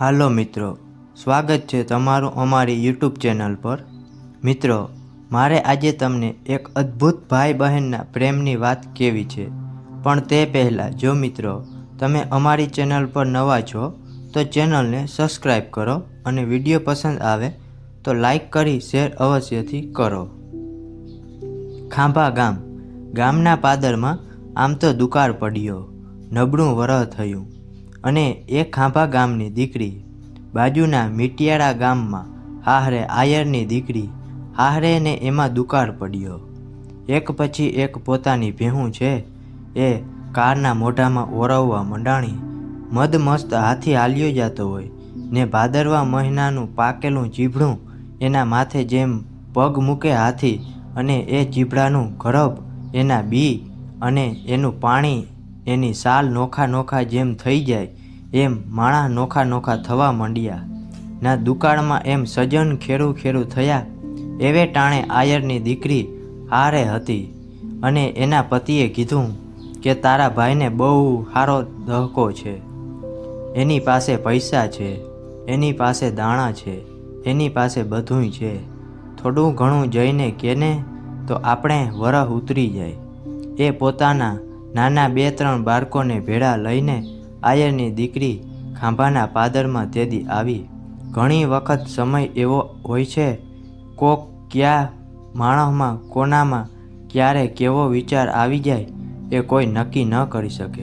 હાલો મિત્રો, સ્વાગત છે તમારું અમારી યુટ્યુબ ચેનલ પર. મિત્રો, મારે આજે તમને એક અદ્ભુત ભાઈ બહેનના પ્રેમની વાત કેવી છે. પણ તે પહેલાં, જો મિત્રો, તમે અમારી ચેનલ પર નવા છો, તો ચેનલને સબસ્ક્રાઈબ કરો અને વીડિયો પસંદ આવે તો લાઈક કરી શેર અવશ્યથી કરો. ખાંભા ગામ. ગામના પાદરમાં આમ તો દુકાળ પડ્યો, નબળું વરહ થયું. અને એ ખાંભા ગામની દીકરી, બાજુના મીટિયાળા ગામમાં હાહરે આયરની દીકરી, હાહરે ને એમાં દુકાળ પડ્યો. એક પછી એક પોતાની ભેહું છે એ કારના મોઢામાં ઓરવવા મંડાણી મદમસ્ત હાથી હાલ્યો જતો હોય, ને ભાદરવા મહિનાનું પાકેલું જીભડું એના માથે જેમ પગ મૂકે હાથી અને એ જીભડાનું ગરબ એના બી અને એનું પાણી એની સાલ નોખા નોખા જેમ થઈ જાય એમ માણા નોખા નોખા થવા માંડ્યા. ના દુકાળમાં એમ સજન ખેડું ખેડું થયા. એવે ટાણે આયરની દીકરી હારે હતી અને એના પતિએ કીધું કે તારા ભાઈને બહુ સારો દહકો છે. એની પાસે પૈસા છે, એની પાસે દાણા છે, એની પાસે બધુંય છે. થોડું ઘણું જઈને કેને તો આપણે વરહ ઉતરી જાય. એ પોતાના નાના બે ત્રણ બાળકોને ભેળા લઈને આયરની દીકરી ખાંભાના પાદરમાં તેદી આવી. ઘણી વખત સમય એવો હોય છે, કોક ક્યાં માણસમાં, કોનામાં, ક્યારે કેવો વિચાર આવી જાય એ કોઈ નક્કી ન કરી શકે.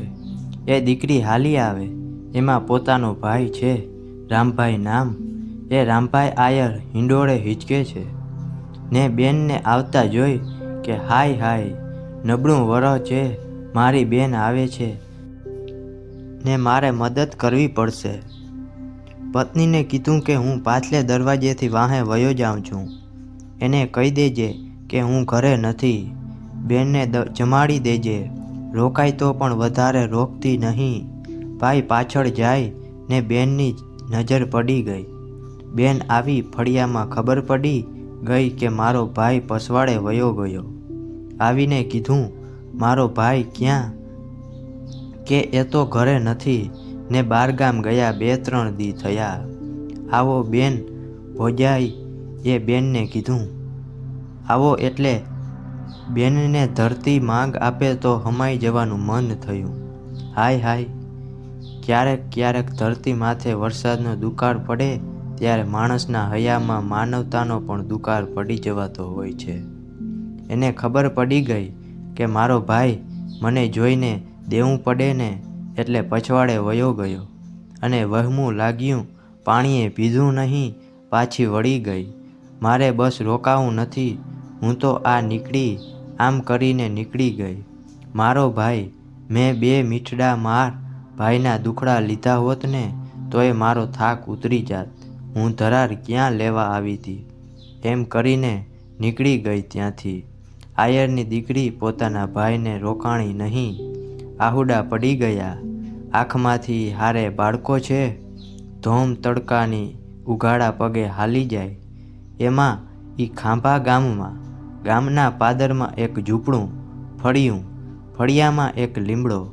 એ દીકરી હાલી આવે, એમાં પોતાનો ભાઈ છે, રામભાઈ નામ. એ રામભાઈ આયર હિંડોળે હિંચકે છે. ને બેનને આવતા જોઈ કે, હાય હાય, નબળું વરહ છે, મારી બેન આવે છે. ને મારે મદદ કરવી પડશે. પત્નીને કીધું કે હું પાછલે દરવાજેથી વાહે વયો જાઉં છું. એને કહી દેજે કે હું ઘરે નથી. બેનને જમાડી દેજે. રોકાય તો પણ વધારે રોકતી નહીં. ભાઈ પાછળ જાય ને બેનની નજર પડી ગઈ. બેન આવી ફળિયામાં ખબર પડી ગઈ કે મારો ભાઈ પસવાડે વયો ગયો. આવીને કીધું, મારો ભાઈ ક્યાં કે એ તો ઘરે નથી, ને બારગામ ગયા બે ત્રણ દી થયા. આવો બેન ભોજાઈ એ બેનને કીધું. આવો એટલે બેનને ધરતી માંગ આપે તો હમાઈ જવાનું મન થયું. હાય હાય, ક્યારેક ક્યારેક ધરતી માથે વરસાદનો દુકાળ પડે, ત્યારે માણસના હયામાં માનવતાનો પણ દુકાળ પડી જવાતો હોય છે. એને ખબર પડી ગઈ કે મારો ભાઈ મને જોઈને દેવું પડે ને એટલે પછવાડે વયો ગયો અને વહમું લાગ્યું, પાણીએ પીધું નહીં, પાછી વળી ગઈ. મારે બસ રોકાવું નથી. હું તો આ નીકળી, આમ કરીને નીકળી ગઈ. મારો ભાઈ, મેં બે મીઠડા માર ભાઈના દુખડા લીધા હોત ને, તોય મારો થાક ઉતરી જાત. હું ધરાર ક્યાં લેવા આવી હતી? એમ કરીને નીકળી ગઈ ત્યાંથી. આયરની દીકરી પોતાના ભાઈને રોકાણી નહીં. આહુડા પડી ગયા. આંખમાંથી, હારે બાળકો છે. ધોમ તડકાની ઉઘાડા પગે હાલી જાય. એમાં એ ખાંભા ગામમાં, ગામના પાદરમાં એક ઝૂંપડું, ફળિયું, ફળિયામાં એક લીમડો,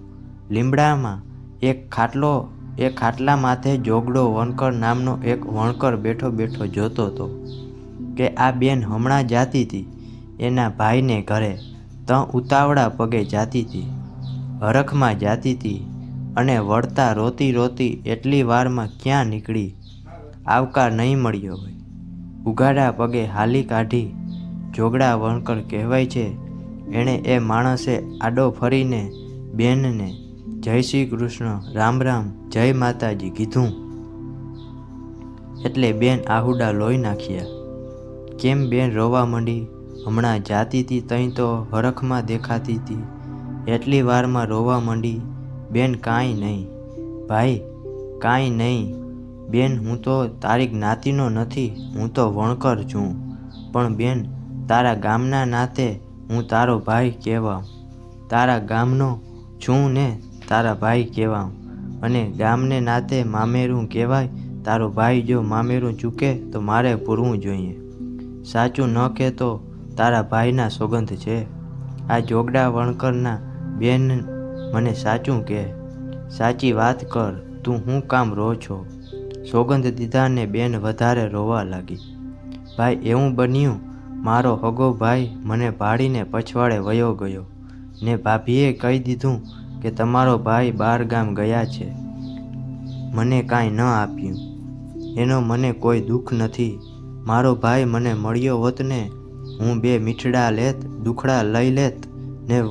લીમડામાં એક ખાટલો એ ખાટલા માથે જોગડો વણકર નામનો એક વણકર બેઠો બેઠો જોતો હતો કે આ બેન હમણાં જાતી હતી એના ભાઈને ઘરે, ત ઉતાવળા પગે જાતી હતી હરખમાં જાતી હતી અને વળતા રોતી રોતી એટલી વારમાં ક્યાં નીકળી? આવકાર નહીં મળ્યો હોય. ઉઘાડા પગે હાલી કાઢી જોગડા વણકર કહેવાય છે, એણે એ માણસે આડો ફરીને બેનને જય શ્રી કૃષ્ણ, રામ રામ, જય માતાજી કીધું. એટલે બેન આહુડા લોહી નાખ્યા. કેમ બેન રોવા માંડી? હમણાં જાતી હતી તઈ તો હરખમાં દેખાતી હતી એટલી વારમાં રોવા માંડી, બેન, કાંઈ નહીં. ભાઈ, કાંઈ નહીં. બેન, હું તો તારી જ્ઞાતિનો નથી, હું તો વણકર છું. પણ બેન, તારા ગામના નાતે હું તારો ભાઈ કહેવા તારા ગામનો છું ને તારા ભાઈ કહેવા અને ગામને નાતે મામેરું કહેવાય, તારો ભાઈ જો મામેરું ચૂકે તો મારે પૂરવું જોઈએ. સાચું ન કહેતો તારા ભાઈના સોગંધ છે. આ જોગડા વણકરના બેન મને સાચું કહે સાચી વાત કર, તું હું કામ રહો છો? સોગંદ દીધાને બેન વધારે રોવા લાગી. ભાઈ, એવું બન્યું? મારો હગો ભાઈ મને ભાડીને પછવાડે વયો ગયો. ને ભાભીએ કહી દીધું કે, તમારો ભાઈ બાર ગામ ગયા છે. મને કાંઈ ન આપ્યું. એનો મને કોઈ દુઃખ નથી. મારો ભાઈ મને મળ્યો હોત ને, હું બે મીઠડા લેત, દુખડા લઈ લેત ને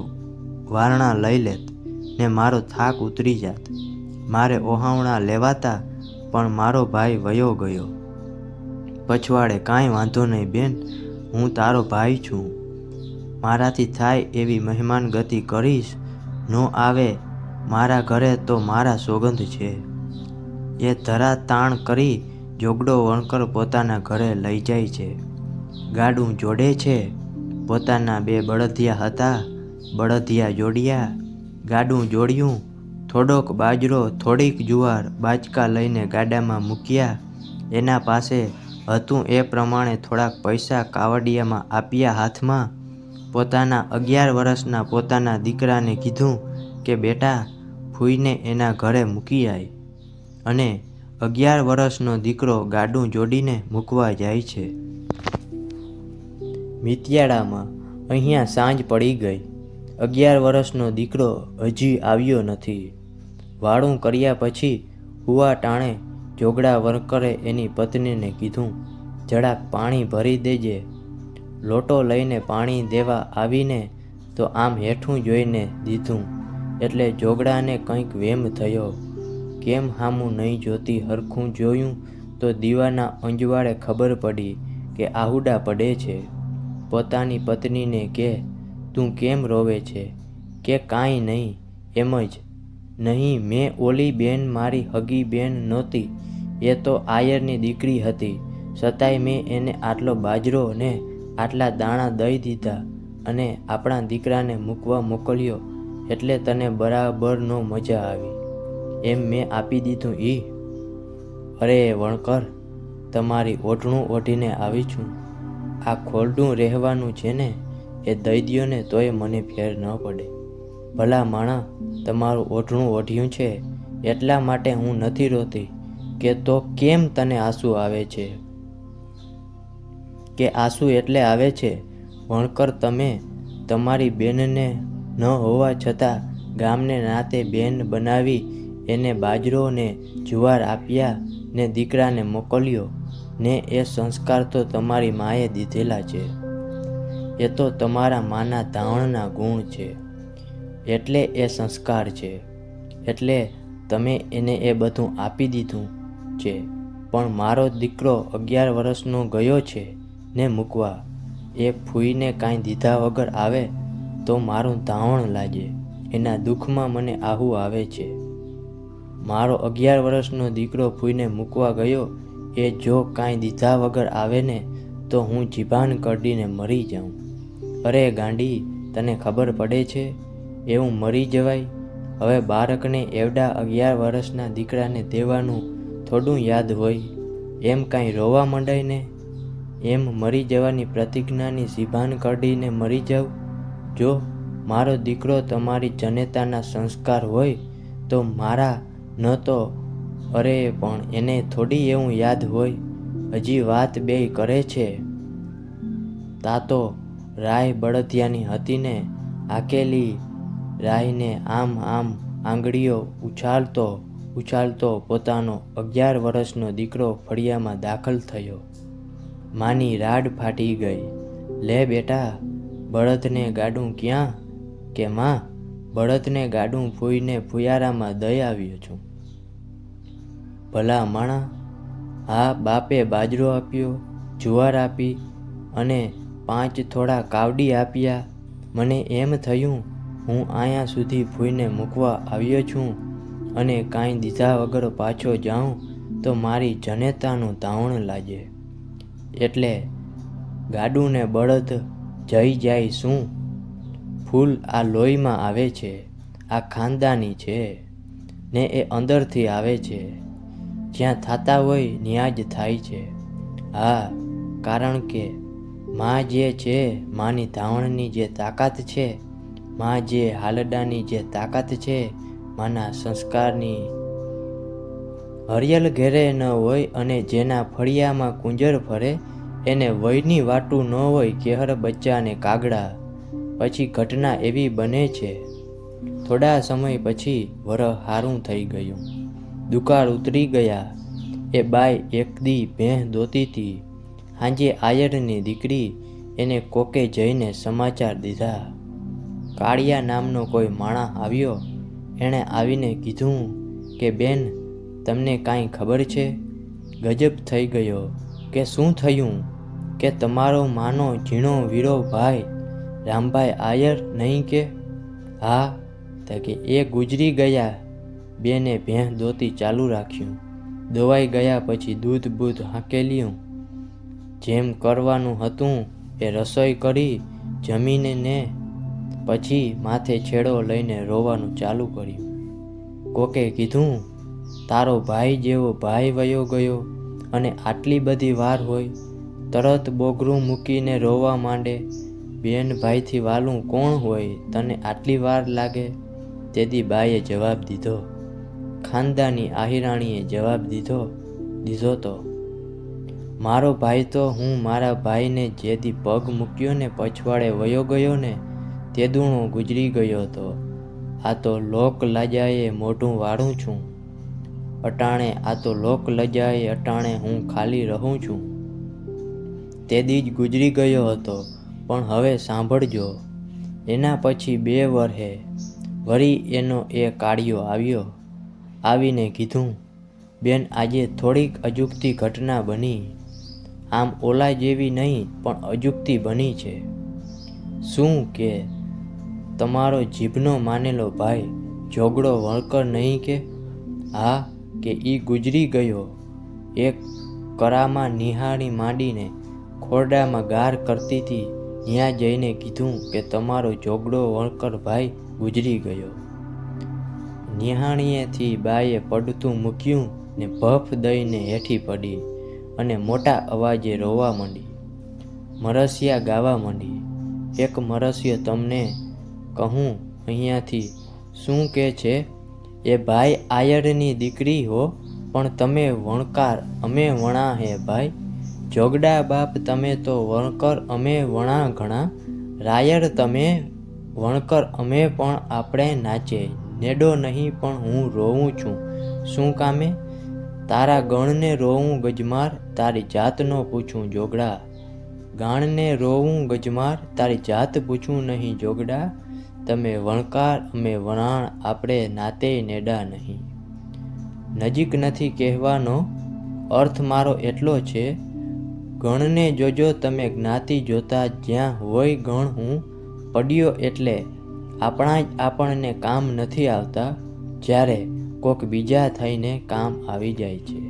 વારણા લઈ લેત ને મારો થાક ઉતરી જાત. મારે ઓહાવણા લેવાતા પણ મારો ભાઈ વયો ગયો. પછવાડે કાંઈ વાંધો નહીં બેન, હું તારો ભાઈ છું. મારાથી થાય એવી મહેમાન ગતિ કરીશ, નો આવે મારા ઘરે તો મારા સોગંદ છે. એ ધરા તાણ કરી જોગડો વણકર પોતાના ઘરે લઈ જાય છે. ગાડું જોડે છે. પોતાના બે બળદિયા હતા. બળદિયા જોડ્યા, ગાડું જોડ્યું, થોડોક બાજરો, થોડીક જુવાર બાચકા લઈને ગાડામાં મૂક્યા. એના પાસે હતું એ પ્રમાણે થોડાક પૈસા કાવડિયામાં આપ્યા હાથમાં. પોતાના અગિયાર વર્ષના પોતાના દીકરાને કીધું કે, બેટા ફૂઈને એના ઘરે મૂકી આય. અને અગિયાર વર્ષનો દીકરો ગાડું જોડીને મૂકવા જાય છે. મિતિયાળામાં અહીંયા સાંજ પડી ગઈ. અગિયાર વર્ષનો દીકરો હજી આવ્યો નથી. વાળું કર્યા પછી હુવા ટાણે જોગડા વર્કરે એની પત્નીને કીધું જરાક પાણી ભરી દેજે. લોટો લઈને પાણી દેવા આવીને તો આમ હેઠું જોઈને દીધું. એટલે જોગડાને કંઈક વેમ થયો. કેમ હામું નહીં જોતી હરખું જોયું તો દીવાના અંજવાળે ખબર પડી કે આહુડા પડે છે. પોતાની પત્નીને કે તું કેમ રોવે છે? કે કાંઈ નહીં, એમ જ. નહીં, મેં ઓલી બેન મારી હગી બેન નહોતી. એ તો આયરની દીકરી હતી. છતાંય મેં એને આટલો બાજરો ને આટલા દાણા દઈ દીધા અને આપણા દીકરાને મૂકવા મોકલ્યો એટલે તને બરાબરનો મજા આવી. એમ મેં આપી દીધું ઈ. અરે વણકર, તમારી ઓઢણું ઓઢીને આવી છું. આ ખોરડું રહેવાનું છે ને? એ દઈ દ્યો ને તોય મને ફેર ન પડે. ભલા માણા, તમારું ઓઢણું ઓઢ્યું છે, એટલા માટે હું નથી રોતી કે તો કેમ તને આંસુ આવે છે? કે આંસુ એટલે આવે છે? ભણકર તમે, તમારી બેનને ન હોવા છતાં ગામને નાતે બેન બનાવી એને બાજરો ને જુવાર આપ્યા ને દીકરાને મોકલ્યો. ને એ સંસ્કાર તો તમારી માએ દીધેલા છે. એ તો તમારા માના ધાવણના ગુણ છે. એટલે એ સંસ્કાર છે. એટલે તમે એને એ બધું આપી દીધું છે. પણ મારો દીકરો અગિયાર વર્ષનો ગયો છે ને મૂકવા. એ ફૂઈને કાંઈ દીધા વગર આવે તો મારું ધાવણ લાગે. એના દુઃખમાં મને આહું આવે છે. મારો અગિયાર વર્ષનો દીકરો ફૂઈને મૂકવા ગયો એ જો કાંઈ દીધા વગર આવે ને તો હું જીભાન કરડીને મરી જાઉં. અરે ગાંડી, તને ખબર પડે છે? એવું મરી જવાય? હવે બાળકને એવડા અગિયાર વર્ષના દીકરાને દેવાનું થોડું યાદ હોય. એમ કાંઈ રોવા મંડાય ને? એમ મરી જવાની પ્રતિજ્ઞાની જીભાન કાઢીને મરી જાઉં જો મારો દીકરો તમારી જનેતાના સંસ્કાર હોય, તો મારા ન તો અરે, પણ એને થોડી એવું યાદ હોય. હજી વાત બે કરે છે. તા તો રાય બળદિયાની હતી ને આકેલી રાયને આમ આમ આંગળીઓ ઉછાળતો ઉછાળતો પોતાનો અગિયાર વર્ષનો દીકરો ફળિયામાં દાખલ થયો. માની રાડ ફાટી ગઈ. લે બેટા, બળદને ગાડું ક્યાં? કે માં, બળદને ગાડું ફૂઈને ફુયારામાં દઈ આવ્યો છું. ભલા માણા હા બાપે બાજરો આપ્યો, જુવાર આપી અને પાંચ થોડા કાવડી આપ્યા. મને એમ થયું, હું અહીંયા સુધી ફૂઈને મૂકવા આવ્યો છું અને કાંઈ દીધા વગર પાછો જાઉં તો મારી જનેતાનું ધાવણ લાગે. એટલે ગાડુને બળદ, જઈ જાય શું? ફૂલ આ લોહીમાં આવે છે, આ ખાનદાની છે, ને એ અંદરથી આવે છે. જ્યાં થતા હોય ન્યાજ થાય છે. હા, કારણ કે માં જે છે, માની ધાવણની જે તાકાત છે, માં જે હાલડાની જે તાકાત છે, માના સંસ્કારની હરિયલ ઘેરે ન હોય અને જેના ફળિયામાં કુંજર ફરે, એને વયની વાટું ન હોય કેહર બચ્ચાને કાગડા. પછી ઘટના એવી બને છે. થોડા સમય પછી વરહ હારું થઈ ગયું. દુકાળ ઉતરી ગયા. એ બાઈ એક દી ભેં દોતી હતી હાંજે આયરની દીકરી એને કોકે જઈને સમાચાર દીધા. કાળિયા નામનો કોઈ માણા આવ્યો. એણે આવીને કીધું કે, બેન, તમને કાંઈ ખબર છે? ગજબ થઈ ગયો. કે શું થયું? કે તમારો માનો ઝીણો વીરો ભાઈ રામભાઈ આયર નહીં કે? હા, તો કે એ ગુજરી ગયા. બેને ભેં દોતી ચાલુ રાખ્યું. દોવાઈ ગયા પછી દૂધ બૂધ હાંકેલ્યું. જેમ કરવાનું હતું એ રસોઈ કરી જમીને ને પછી માથે છેડો લઈને રોવાનું ચાલુ કર્યું. કોકે કીધું, તારો ભાઈ જેવો ભાઈ વયો ગયો અને આટલી બધી વાર હોય, તરત બોગરું મૂકીને રોવા માંડે. બેન ભાઈથી વાલું કોણ હોય, તને આટલી વાર લાગે? તેથી બાઈએ જવાબ દીધો. ખાનદાની આહિરાણીએ જવાબ દીધો દીધો તો મારો ભાઈ તો હું મારા ભાઈને જેથી પગ મૂક્યો ને પછવાડે વયો ગયો ને તે દૂણો ગુજરી ગયો હતો. આ તો લોક લજાએ મોઢું વાળું છું. અટાણે આ તો લોક લજાએ અટાણે હું ખાલી રહું છું. તે દી જ ગુજરી ગયો હતો, પણ હવે સાંભળજો. એના પછી બે વર્ષે વળી એનો એ કાળિયો આવ્યો. આવીને કીધું, બેન, આજે થોડીક અજુગતી ઘટના બની. આમ ઓલા જેવી નહીં, પણ અજુગતી બની છે. શું કે તમારો જીભનો માનેલો ભાઈ જોગડો વળકર નહીં કે? હા, કે ઈ ગુજરી ગયો. એક કરામાં નિહાળી માંડીને ખોરડામાં ગાર કરતી હતી ત્યાં જઈને કીધું કે તમારો જોગડો વળકર ભાઈ ગુજરી ગયો. નિહાણીએથી બાએ પડતું મૂક્યું ને ભફ દઈને હેઠી પડી. અને મોટા અવાજે રોવા માંડી. મરસિયા ગાવા માંડી. એક મરસિયો તમને કહું અહીંયાથી, શું કહે છે? એ ભાઈ આયરની દીકરી હો, પણ તમે વણકાર, અમે વણા હે ભાઈ. જોગડા બાપ તમે તો વણકર, અમે વણા ઘણા. રાયર તમે વણકર, અમે પણ આપણે નાચે. નેડો નહીં પણ હું રોવું છું. શું કામે? તારા ગણને રોવું ગજમાર, તારી જાતનો પૂછું જોગડા. ગાણને રોવું ગજમાર, તારી જાત પૂછું નહીં જોગડા. તમે વણકાર, અમે વણાણ, આપણે નાતે નેડા નહીં. નજીક નથી કહેવાનો, અર્થ મારો એટલો છે, ગણને જોજો તમે જ્ઞાતિ જોતા જ્યાં હોય ગણ હું, પડ્યો એટલે આપણા જ આપણને કામ નથી આવતા. જ્યારે કોક બીજા થઈને કામ આવી જાય છે.